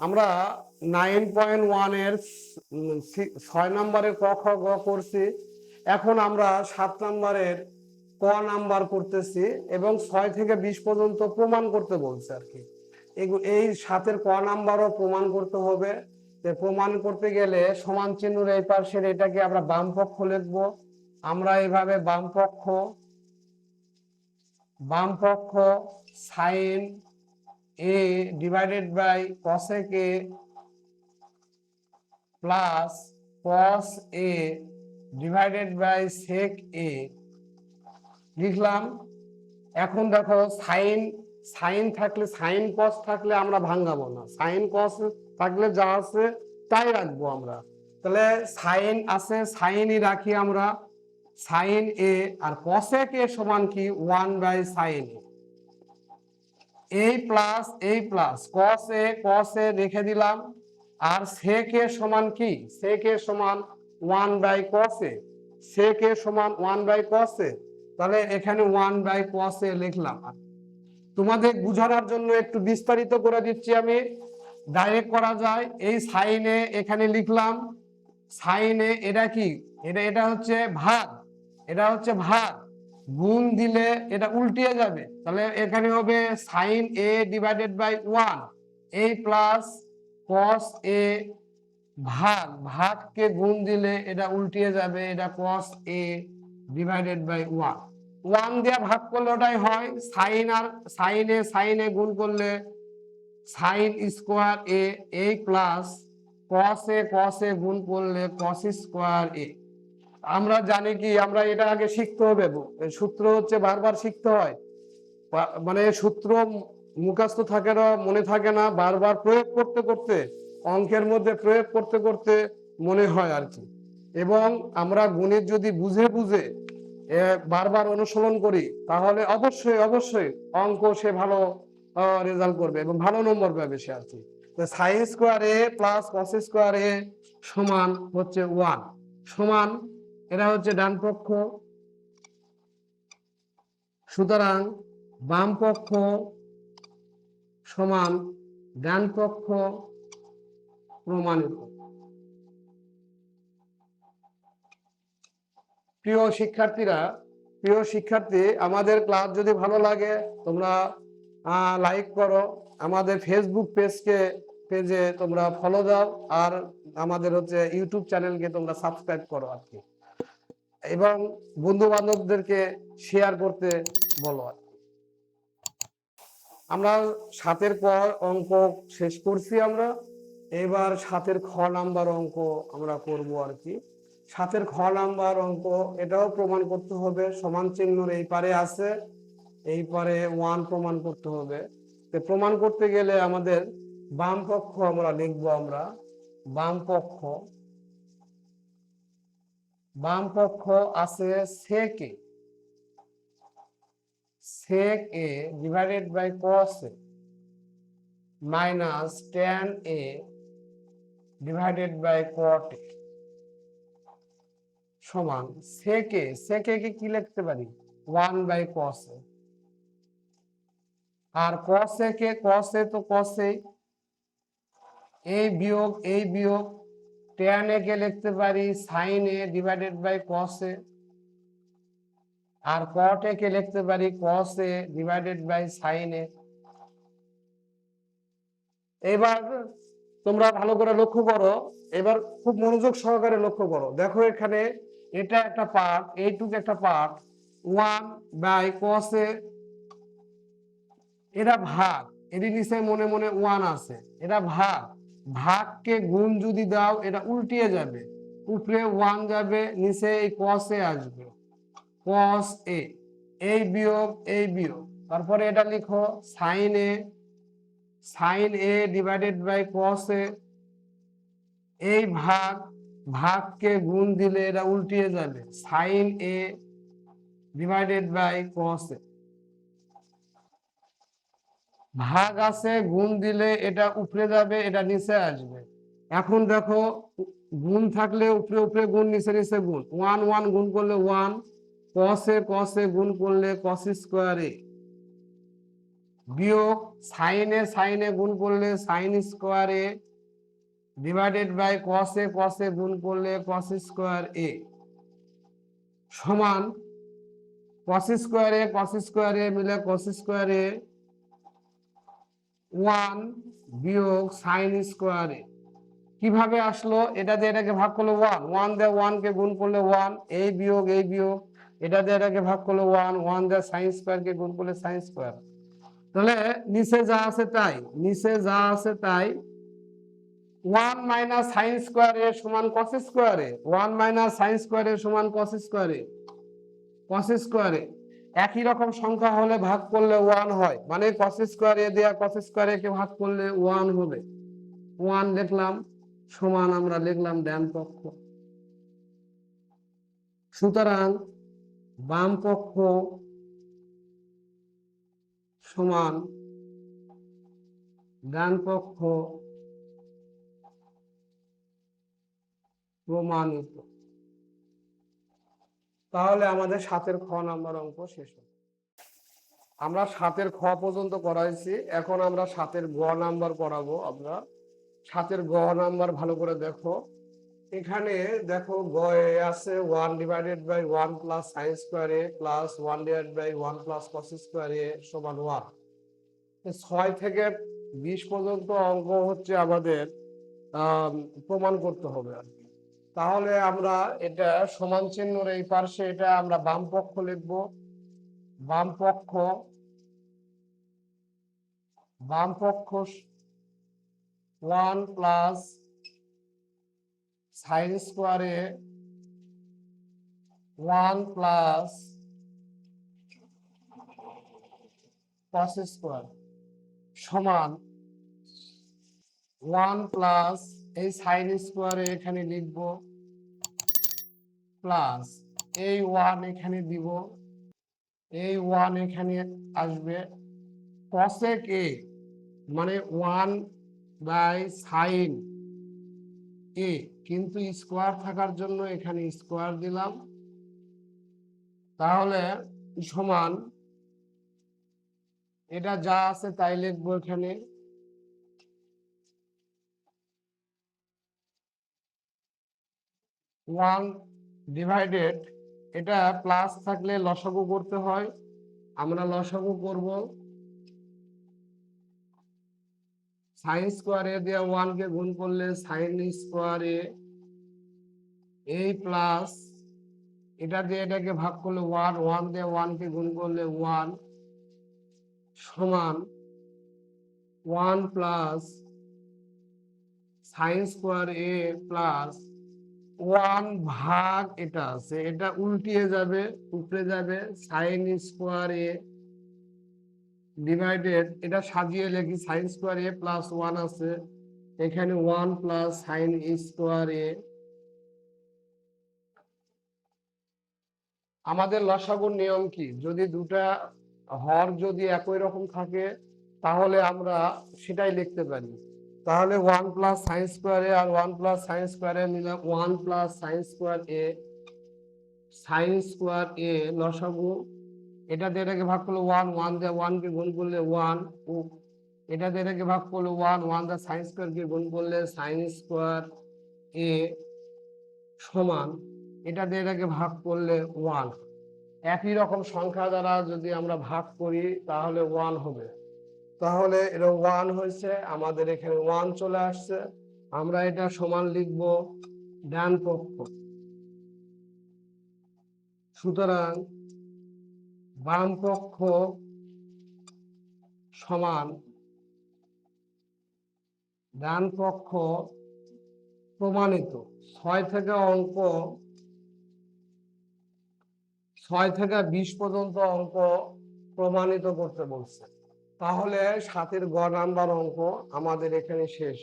আমরা nine point ওয়ানের ছয় নম্বরের ক খ গ করছি। এখন আমরা সাত নম্বরের ক নাম্বার করতেছি এবং ছয় থেকে বিশ পর্যন্ত প্রমাণ করতে বলছে আর কি। এই সাতের ক নাম্বারও প্রমাণ করতে হবে। প্রমাণ করতে গেলে সমান চিহ্নের এই পাশের এটাকে আমরা বাম পক্ষ লিখব। আমরা এইভাবে বাম পক্ষ বাম পক্ষ, sine A divided by cosec A plus cos A divided by sec A লিখলাম, এখন দেখো সাইন সাইন থাকলে সাইন কস থাকলে আমরা ভাঙাবো না। সাইন কস থাকলে যা আছে তাই রাখব আমরা। তাহলে সাইন আছে সাইনই রাখি আমরা। সাইন এ আর কসেক এ সমান কি? ওয়ান বাই সাইন এ এই প্লাস এই প্লাস কস এ কস এ রেখে দিলাম। আর সেক এ সমান কি? সেক এ সমান one by cos A sec এ সমান ওয়ান বাই কস এ তাহলে এখানে ওয়ান বাই কস এ লিখলাম। তোমাদের বুঝানোর জন্য একটু বিস্তারিত করে দিচ্ছি আমি। ডাইরেক্ট করা যায়। এই সাইনে এখানে লিখলাম। সাইনে এটা কি? এটা এটা হচ্ছে ভাগ এটা হচ্ছে ভাগ গুণ দিলে এটা উল্টিয়ে যাবে। তাহলে এখানে হবে sine A divided by one এই প্লাস কস এ ভাগ। ভাগকে গুণ দিলে এটা উল্টিয়ে যাবে, এটা cos A divided by one one দিয়ে ভাগ করলে ওটাই হয় সাইন আর সাইনে সাইনে গুণ করলে সাইন স্কোয়ার এ এই প্লাস কস এ কস এ গুণ করলে কস স্কোয়ার এ আমরা জানি কি, আমরা এটা আগে শিখতে হবে সূত্র হচ্ছে বারবার শিখতে হয়। মানে সূত্র মুখস্থ থাকে না, মনে থাকে না, বারবার প্রয়োগ করতে করতে, অঙ্কের মধ্যে প্রয়োগ করতে করতে মনে হয় আর কি। এবং আমরা গণিত যদি বুঝে বুঝে বারবার অনুসরণ করি, তাহলে অবশ্যই অবশ্যই অঙ্ক সে ভালো রেজাল্ট করবে এবং ভালো নম্বর পাবে সে আর কি। Sine square A plus cos square A সমান হচ্ছে ওয়ান সমান এটা হচ্ছে ডান পক্ষ। সুতরাং বাম পক্ষ সমান ডান পক্ষ প্রমাণিত। প্রিয় শিক্ষার্থীরা, প্রিয় শিক্ষার্থী, আমাদের ক্লাস যদি ভালো লাগে, তোমরা লাইক করো। আমাদের ফেসবুক পেজকে পেজে তোমরা ফলো দাও। আর আমাদের হচ্ছে ইউটিউব চ্যানেলকে তোমরা সাবস্ক্রাইব করো আর কি এবং বন্ধু বান্ধবদেরকে শেয়ার করতে বলো আর। আমরা সাতের পর অঙ্ক শেষ করছি আমরা। এবার সাতের খ নাম্বার অঙ্ক আমরা করব আর কি। সাতের খ নাম্বার অঙ্ক, এটাও প্রমাণ করতে হবে। সমান চিহ্নর এই পারে আছে, এই পারে ওয়ান প্রমাণ করতে হবে। তো প্রমাণ করতে গেলে আমাদের বাম পক্ষ আমরা লিখব আমরা। বাম পক্ষ বাম পক্ষ আছে sec A. Sec A divided by cos A. Minus ten A divided by cot A. সমান সেকে সেকে কে কি লিখতে পারি? One by cos A. আর কস কে? কস তো কস এই বিয়োগ এই বিয়োগ টেন এ কে লিখতে পারি sine A divided by cos A R cot A কে লিখতে পারি cos A divided by sine A এবার তোমরা ভালো করে লক্ষ্য করো, এবার খুব মনোযোগ সহকারে লক্ষ্য করো। দেখো এখানে এটা একটা পার্ট এইটুকু একটা part one by cos A এটা ভাগ। এটি নিচে মনে মনে ওয়ান আছে এটা ভাগ। ভাগকে গুণ যদি দাও, এটা উল্টিয়ে যাবে। উপরে ওয়ান যাবে, নিচে এই কস এ আসবে। কস এ এই বিয়োগ এই বিয়োগ। তারপরে এটা লিখো sine A sine A divided by cos A, এই ভাগ, ভাগকে গুণ দিলে এটা উল্টিয়ে যাবে। Sine A divided by cos A. ভাগ আছে, গুণ দিলে এটা উপরে যাবে, এটা নিচে আসবে। এখন দেখো, গুণ থাকলে উপরে উপরে গুণ, নিচে নিচে গুণ। ওয়ান ওয়ান গুণ করলে ওয়ান কসে কসে গুণ করলে কস স্কোয়ার বিয়োগ সাইনে সাইনে গুণ করলে sine square divided by cos cos গুণ করলে কস স্কোয়ার এ সমান কস স্কোয়ার কস স্কোয়ার মিলে কস স্কোয়ার ওয়ান বিয়োগ সাইন স্কোয়ার কীভাবে আসলো? এটা দিয়ে এটাকে ভাগ করল ওয়ান। ওয়ান দিয়ে ওয়ান কে গুণ করলে ওয়ান এই বিয়োগ এই বিয়োগ। এটা দিয়ে এটাকে ভাগ করল ওয়ান ওয়ান দিয়ে সাইন স্কোয়ার কে গুণ করলে সাইন স্কোয়ার। তাহলে নিচে যা আছে তাই, নিচে যা আছে তাই, ওয়ান মাইনাস সাইন স্কোয়ার সমান cos square one minus sine square সমান কস স্কোয়ার কস স্কোয়ার একই রকম সংখ্যা হলে ভাগ করলে ওয়ান হয়। মানে কস স্কোয়ার এ দেয়া কস স্কোয়ার এ কে ভাগ করলে ওয়ান হবে। ওয়ান লিখলাম, সমান আমরা লিখলাম ডান পক্ষ। সুতরাং বাম পক্ষ সমান ডান পক্ষ প্রমাণিত। তাহলে আমাদের সাতের খ নাম্বার অঙ্ক শেষ হলো আমরা সাতের খ পর্যন্ত করাইছি এখন আমরা সাতের গ নাম্বার করাবো আমরা। সাতের গ নাম্বার ভালো করে দেখো। এখানে দেখো গ এ আছে one divided by one plus sine square plus one divide by one plus cos square A সমান ওয়ান ছয় থেকে বিশ পর্যন্ত অঙ্ক হচ্ছে আমাদের প্রমাণ করতে হবে আর। তাহলে আমরা এটা সমান চিহ্নর এই পার্শ্বে এটা আমরা বাম পক্ষ লিখব। বাম পক্ষ বাম পক্ষ ওয়ান প্লাস সাইন স্কোয়ারে ওয়ান প্লাস কস স্কোয়ার সমান ওয়ান প্লাস এই সাইন স্কোয়ারে এখানে লিখব। প্লাস এই ওয়ান এখানে দিব। এই ওয়ান এখানে আসবে। কসেক এ মানে ওয়ান বাই সাইন এ কিন্তু স্কোয়ার থাকার জন্য এখানে স্কোয়ার দিলাম। তাহলে সমান এটা যা আছে তাই লিখব এখানে। ওয়ান ডিভাইডেড এটা প্লাস থাকলে লসাগু করতে হয়। আমরা লসাগু করব সাইন স্কোয়ারে দিয়ে ওয়ান কে গুণ করলে সাইন স্কোয়ারে এই প্লাস এটা দিয়ে এটাকে ভাগ করলে ওয়ান ওয়ান দিয়ে ওয়ান কে গুণ করলে ওয়ান সমান one plus sine square A plus one ভাগ এটা আছে, এটা উল্টিয়ে যাবে উপরে যাবে সাইন স্কোয়ার এ ডিভাইডেড এটা সাজিয়ে লিখি sine square A plus one আছে, এখানে one plus sine square A আমাদের লসাগুর নিয়ম কি? যদি দুটা হর যদি একই রকম থাকে, তাহলে আমরা সেটাই লিখতে পারি। তাহলে one plus sine square A R one plus sine square A মিলে one plus sine square A sine square A লসাগু, এটা দিয়ে এটাকে ভাগ করলে ওয়ান ওয়ান দিয়ে ওয়ানকে গুণ করলে ওয়ান ও, এটা দিয়ে এটাকে ভাগ করলে ওয়ান ওয়ান দিয়ে সাইন স্কোয়ারকে গুণ করলে সাইন স্কোয়ার এ সমান, এটা দিয়ে এটাকে ভাগ করলে ওয়ান একই রকম সংখ্যা দ্বারা যদি আমরা ভাগ করি তাহলে ওয়ান হবে। তাহলে এটা ওয়ান হয়েছে, আমাদের এখানে ওয়ান চলে আসছে। আমরা এটা সমান লিখব ডান পক্ষ। সুতরাং বাম পক্ষ সমান ডান পক্ষ প্রমাণিত। ছয় থেকে অঙ্ক, ছয় থেকে বিশ পর্যন্ত অঙ্ক প্রমাণিত করতে বলছে। তাহলে সাতের গড় নাম্বার অঙ্ক আমাদের এখানে শেষ